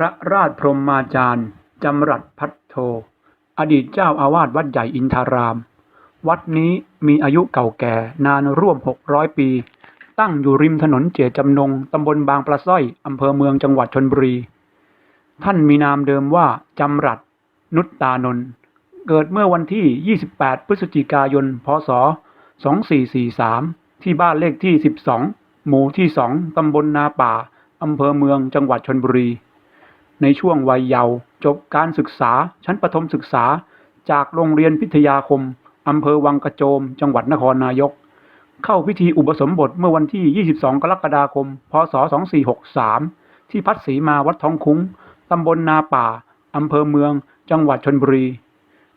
พระราชพรหมาจารย์ จำรัดพัทโท อดีตเจ้าอาวาสวัดใหญ่อินทาราม วัดนี้มีอายุเก่าแก่นานร่วมหกร้อยปี ตั้งอยู่ริมถนนเจตจำนงตำบลบางปลาสร้อยอำเภอเมืองจังหวัดชนบุรี ท่านมีนามเดิมว่า จำรัดนุตตานนท์เกิดเมื่อวันที่ 28 พฤศจิกายน พศ 2443 ที่บ้านเลขที่ 12 หมู่ที่ 2 ตำบลนาป่า อำเภอเมืองจังหวัดชนบุรี ในช่วงวัยเยาว์จบการศึกษาชั้นประถมศึกษา จากโรงเรียนพิทยาคมอำเภอวังกระโจม จังหวัดนครนายก เข้าพิธีอุปสมบทเมื่อวันที่ 22 กรกฎาคม พศ 2463 ที่พัดศรีมาวัดท้องคุ้งตำบลนาป่าอำเภอเมือง จังหวัดชนบุรี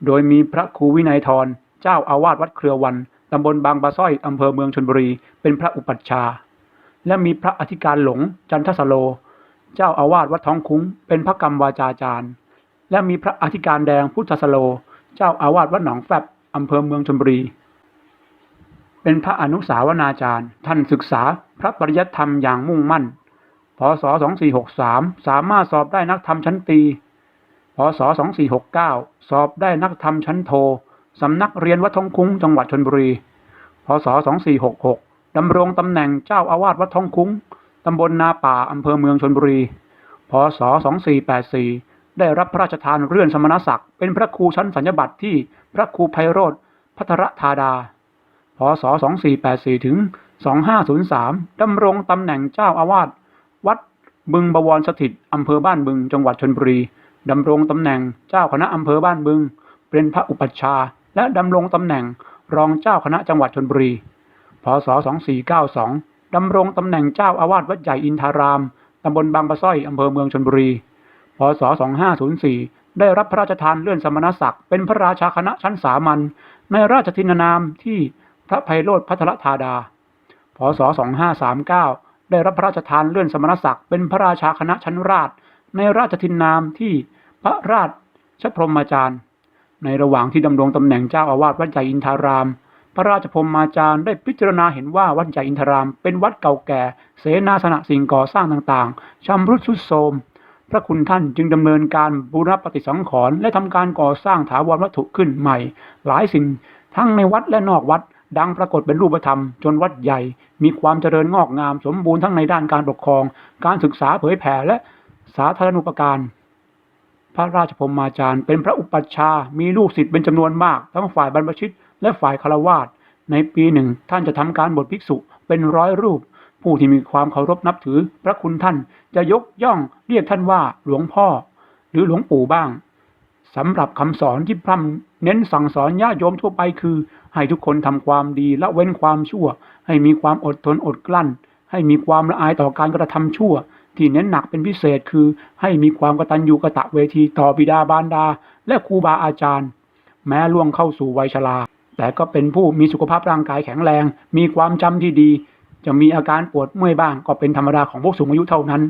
โดยมีพระครูวินัยทร เจ้าอาวาสวัดเครือวันตำบลบางปลาสร้อยอำเภอเมืองชนบุรี เป็นพระอุปัชฌาย์และมีพระอธิการหลงจันทสโล เจ้าอาวาสวัดท้องคุ้ง เป็นพระกรรมวาจาจารย์ และมีพระอธิการแดงพุทธสโล เจ้าอาวาสวัดหนองแฟบอำเภอเมืองชลบุรี เป็นพระอนุสาวนาจารย์ ท่านศึกษาพระปริยัติธรรมอย่างมุ่งมั่น พศ 2463 สามารถสอบได้นักธรรมชั้นตี พศ 2469 สอบได้นักธรรมชั้นโท สำนักเรียนวัดท้องคุ้งจังหวัดชนบุรี พศ 2466ดำรงตำแหน่งเจ้าอาวาสวัดท้องคุ้ง ตำบลนาป่าอำเภอเมืองชนบุรี พศ 2484 ได้รับพระราชทานเลื่อนสมณศักดิ์เป็นพระครูชั้นสัญญบัตรที่พระครูไพโรธพัทรธาดา พศ 2484 ถึง 2503 ดำรงตำแหน่งเจ้าอาวาสวัดบึงบวรสถิตอำเภอบ้านบึง จังหวัดชนบุรี ดำรงตำแหน่งเจ้าคณะอำเภอบ้านบึง เป็นพระอุปัชฌาย์และดำรงตำแหน่งรองเจ้าคณะจังหวัดชนบุรี พศ 2492 ดำรงตำแหน่งเจ้าอาวาสวัดใหญ่อินทาราม ตำบลบางปะสร้อยอำเภอเมืองชนบุรี พศ 2504 ได้รับพระราชทานเลื่อนสมณศักดิ์ เป็นพระราชาคณะชั้นสามัญ ในราชทินานามที่พระไพโรธพัทรธาดา พศ 2539 ได้รับพระราชทานเลื่อนสมณศักดิ์ เป็นพระราชาคณะชั้นราช ในราชทินนามที่พระราชพรหมจารย์ ในระหว่างที่ดำรงตำแหน่งเจ้าอาวาสวัดใหญ่อินทาราม พระราชพรหมาจารย์ได้พิจารณาเห็นว่าวัดใหญ่อินทราม เป็นวัดเก่าแก่ เสนาสนะสิ่งก่อสร้างต่างๆชำรุดทรุดโทรมพระคุณท่านจึงดำเนินการบูรณปฏิสังขรณ์และทำการก่อสร้างถาวรวัตถุขึ้นใหม่ หลายสิ่ง ทั้งในวัดและนอกวัด ดังปรากฏเป็นรูปธรรม จนวัดใหญ่ มีความเจริญงอกงาม สมบูรณ์ทั้งในด้านการปกครอง การศึกษาเผยแผ่และสาธารณูปการ พระราชพรหมาจารย์ เป็นพระอุปัชฌาย์มีลูกศิษย์เป็นจำนวนมาก ทั้งฝ่ายบรรพชิต และฝ่ายคารวาสในปีหนึ่งท่านจะทำการบทภิกษุเป็นร้อยรูป ผู้ที่มีความเคารพนับถือ พระคุณท่านจะยกย่องเรียกท่านว่าหลวงพ่อ หรือหลวงปู่บ้างสำหรับคำสอนที่พร่ำเน้นสั่งสอนญาติโยมทั่วไปคือ ให้ทุกคนทำความดีละเว้นความชั่ว ให้มีความอดทนอดกลั้น ให้มีความละอายต่อการกระทำชั่ว ที่เน้นหนักเป็นพิเศษคือ ให้มีความกตัญญูกะตะเวทีต่อบิดาบารดา และครูบาอาจารย์ แม้ล่วงเข้าสู่วัยชรา แต่ก็เป็นผู้มีสุขภาพร่างกายแข็งแรง มีความจำที่ดี จะมีอาการปวดเมื่อยบ้าง ก็เป็นธรรมดาของผู้สูงอายุเท่านั้น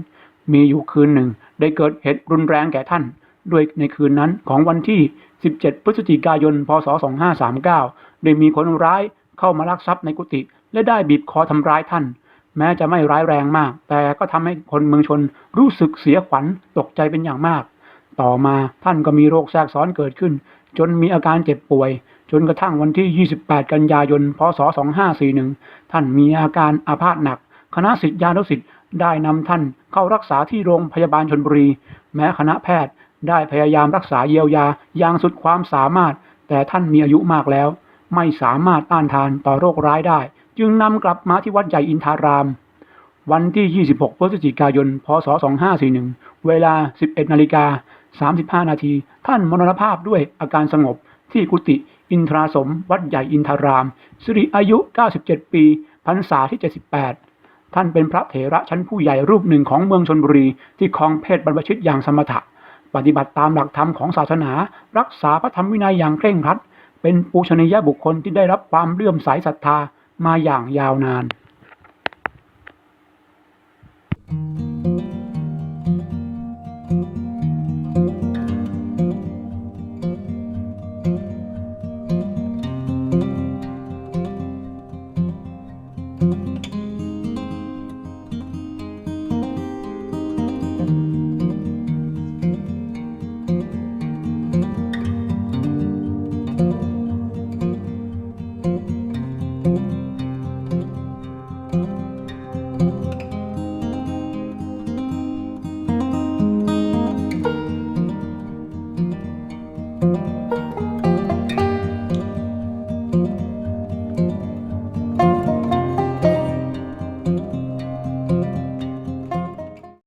มีอยู่คืนหนึ่ง ได้เกิดเหตุรุนแรงแก่ท่าน ด้วยในคืนนั้นของวันที่ 17 พฤศจิกายน พศ 2539 ได้มีคนร้ายเข้ามาลักทรัพย์ในกุฏิและได้บีบคอทำร้ายท่าน แม้จะไม่ร้ายแรงมาก แต่ก็ทำให้คนเมืองชนรู้สึกเสียขวัญตกใจเป็นอย่างมาก ต่อมาท่านก็มีโรคแทรกซ้อนเกิดขึ้น จนมีอาการเจ็บป่วย จนกระทั่งวันที่ 28 กันยายน พศ 2541 ท่านมีอาการอาพาธหนัก คณะศิษยานุศิษย์ได้นำท่านเข้ารักษาที่โรงพยาบาลชนบุรี แม้คณะแพทย์ได้พยายามรักษาเยียวยาอย่างสุดความสามารถ แต่ท่านมีอายุมากแล้ว ไม่สามารถต้านทานต่อโรคร้ายได้ จึงนำกลับมาที่วัดใหญ่อินทาราม วันที่ 26 พฤศจิกายน พศ 2541 เวลา 11 นาฬิกา 35 นาที ท่านมรณภาพด้วยอาการสงบที่กุฏิอินทราสม วัดใหญ่อินทาราม สิริอายุ 97 ปีพรรษาที่ 78 ท่านเป็นพระเถระชั้นผู้ใหญ่รูปหนึ่งของเมืองชนบุรี ที่ครองเพศบรรพชิตอย่างสมถะ ปฏิบัติตามหลักธรรมของศาสนา รักษาพระธรรมวินัยอย่างเคร่งครัด เป็นปูชนียบุคคลที่ได้รับความเลื่อมใสศรัทธามาอย่างยาวนาน